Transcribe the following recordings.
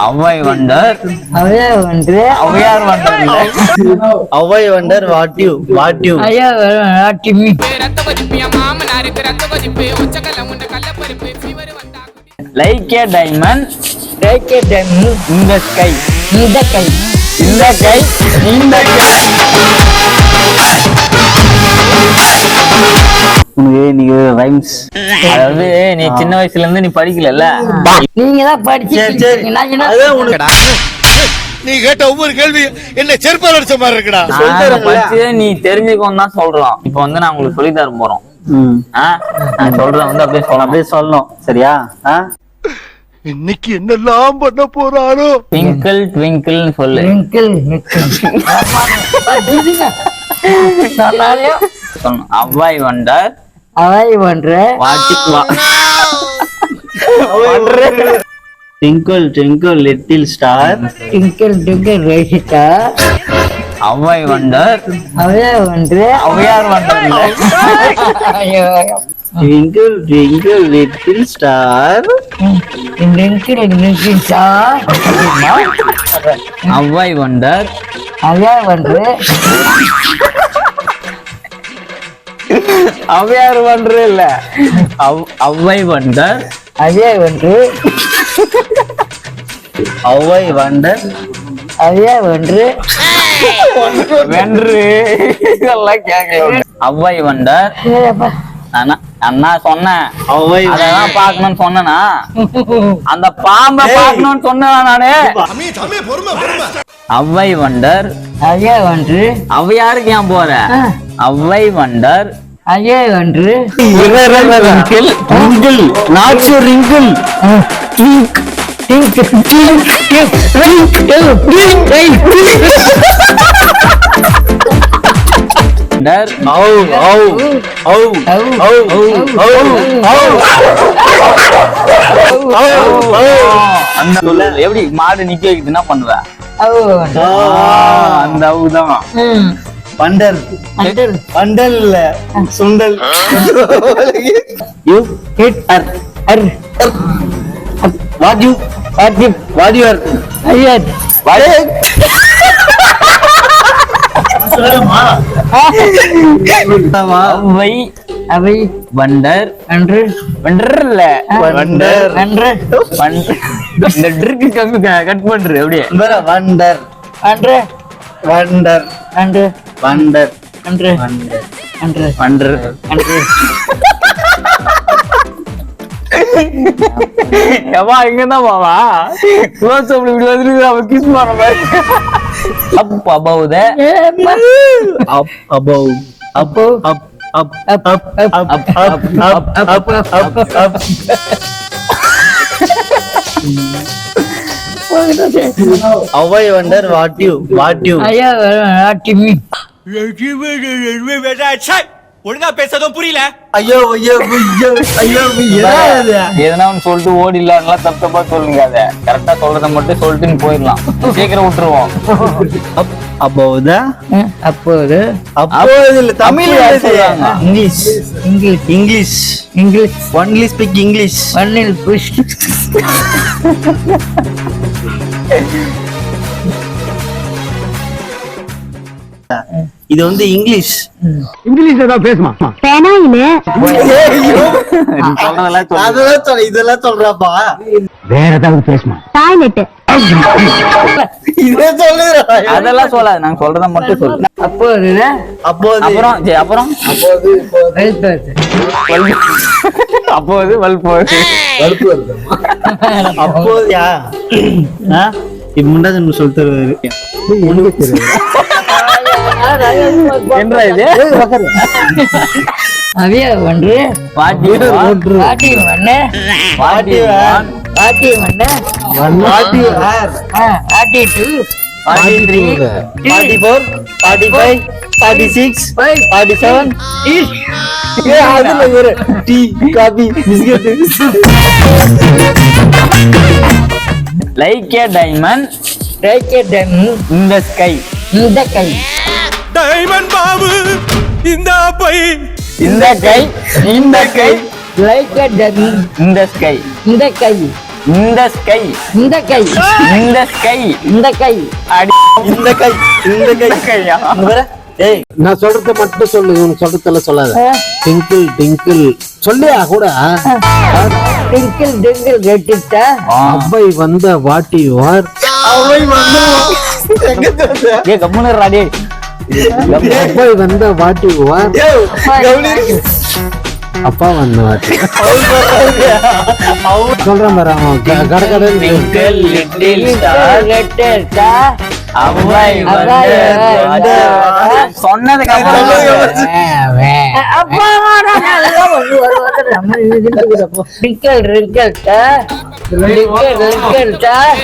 Avvai wonder ஐயா ஒன்று Avvaiyar wonder Avvai wonder what you what you ஐயா நாட்டி மீ ரத்த கொதிப்பு மாமனாருக்கு ரத்த கொதிப்பு உச்சக்கல்ல முண்ட கள்ளப்பருப்பு ஃபீவர் வந்தா லைக் ஏ டைமண்ட். ரேக்கே டைம் இந்த ஸ்கை இந்த கை. இந்த கை இந்த கை. உனக்கு நீங்க ரைம்ஸ் அதாவது நீ சின்ன வயசுல இருந்து நீ படிக்கலல்ல? நீங்க தான் படிச்சு நீ கேட்ட ஒவ்வொரு கேள்வி என்ன செருப்பால் அடிச்ச மாதிரி இருக்குடா. படிச்சு நீ தெரிஞ்சுக்கோன்னு தான் சொல்றோம். இப்போ வந்து நான் உங்களுக்கு சொல்லி தர போறோம். நான் சொல்றேன் வந்து அப்படியே சொல்லலாம் அப்படியே சொல்லணும். சரியா? இன்னைக்கு என்னெல்லாம் பண்ண போறாரோ ட்விங்கிள் ட்விங்கிள்னு சொல்லு. ட்விங்கிள் அவ்வாய் வண்டார் அவாய் பண்ற வாட்டிக்கு டிங்கிள் லிட்டில் ஸ்டார் டிங்கிள் டிங்கிள் ரேஷிட்டா அவ்வாய் வண்டார் அவையார் வந்து Avvaiyar wonder twinkle twinkle little star twinkle star Avvai wonder Avvai வந்து ஔவையார் வண்டர் இல்ல. அவ்- அவ்வை வண்டர். அவையா ஒன்று அவ்வை வண்டர். அவையா ஒன்று வென்று. இதெல்லாம் கேட்கல அவ்வை வண்டர். அண்ணா அண்ணா சொன்னேன். அவ்வை அதெல்லாம் பாக்கணும்னு சொன்னனா? அந்த பாம்பை பாக்கணும்னு சொன்னேன் நானு? அவ்வை வண்டர். அவையா ஒன்று ஔவையாருக்கு ஏன் போற? அவ்வை வண்டர். அதே ஒன்று ரிங்கிள் நாச்சு ரிங்கிள் டிங்க் டிங்க் டிங்க் டிங்க் டிங்க் டர் ஆவு ஆவு ஆவு ஆவு ஆவு ஆவு ஆவு எப்படி மாடு நிக்க வைக்குதுன்னா பண்ணுவேன் அந்த அவுதான் வண்டர் வண்டல் இல்ல சுண்டல். யூ ஹிட் அர் அர் what you what you what you are ஐயா அவ்வை அவை வண்டர். அன்று. வண்டர் இல்ல. வண்டர். அன்று. வண்டர். இந்த ட்ரிக்கு கம்மி கட் பண்று அப்படியே. வண்டர். அன்று. வண்டர் அன்று வண்டர் அன்று வண்டர் அன்று வண்டர் அன்று எவா இங்கதான் பாவா க்ளோஸ் அப் இப்படி வந்துருக்கு அவ கிஸ் பண்ண மாதிரி அப் above the ஏப்பா. up above up up up up up up up up up Avvai wonder what you what you आया व्हाट मी बेटा अच्छा ஒழுங்கா பேசதும் புரியல. ஐயோ ஐயோ ஐயோ ஐயோ எதனா ஒண்ணு சொல்லிட்டு ஓடிடலாம் தப்பு தப்பா சொல்லுங்க அத. கரெக்டா சொல்றத மட்டும் சொல்லிட்டு போயிடலாம். சீக்கிரம் விட்டுருவோம். the அப்போது? அப்போது? இல்ல தமிழ் சொல்றாங்க. English. English. English. English. Only speak English மண்ணில் புஷ் இது வந்து இங்கிலீஷ். இங்கிலீஷ் ஏதாவது பேசுமா? பேனா இல்ல அதெல்லாம் இதெல்லாம் சொல்றாப்பா. வேற ஏதாவது பேசுமா? டாய்லெட் அதெல்லாம் சொல்லாது. நாங்க சொல்றத மட்டும் சொல்லு. அப்போ அப்போ அப்புறம் அப்புறம்? அப்போது வல்போது அப்போதியா இது முன்னாடி சொல்லிட்டு தருவாரு என்ன இது அவையா ஒன்று. பாட்டி பாட்டி ஒன்று. பாட்டி பாட்டி ஒன்று. Hair forty two forty three forty four forty five forty six forty seven அதுல ஒரு tea coffee biscuit like a diamond in the sky இந்த கை டைமண்ட் பாபு இந்த பை இந்த கை இந்த கை லைக் டன் இந்த ஸ்கை இந்த கை. இந்த ஸ்கை இந்த கை. இந்த ஸ்கை இந்த கை. அடி. இந்த கை. இந்த கை. கையா. ஏய். நான் சொல்றத மட்டும் சொல்லு உனக்கு சொல்றதெல்லாம் சொல்லாத. டிங்கிள் டிங்கிள். சொல்லியா கூட? டிங்கிள் டிங்கிள் ரெட்டிட்டா அவ்வை வந்த வாட்டி வார். அவை வந்து ஏ கம்முன்னு ராடி அவ்வை வந்த வாட்டி வார் ஏய், கவுனி. அப்பா வந்த வாட்டி. சொல்றேன் பாரு அவன். கட வந்து சொன்னதுக்கு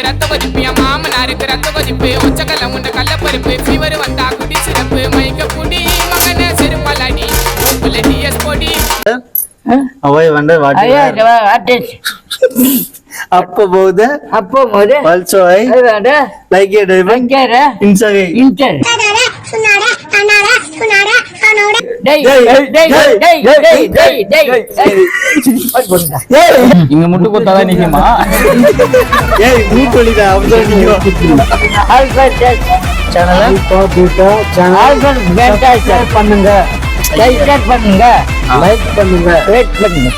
ரத்த கொதிப்பு என் மாமனாருக்கு ரத்த கொதிப்பு ஒச்சக்கல்ல உண்ட கள்ளப்பருப்பு ஃபீவர் வந்தா குடி சிறப்பு மயக்க புடி மகனே செருப்பலடி உப்புல டிஎஸ் பொடி அவை வந்து வாட்டி அப்ப போகுது அப்போ ஆல்சோ ஐ லைக் இன்சகை இங்க முட்டு குத்தாதான் நிக்குமா ஏய் மூட்டு வலிடா அப்பதான் நிக்கும் பண்ணுங்க லைக் பண்ணுங்க லைக் பண்ணுங்க ரேட் பண்ணுங்க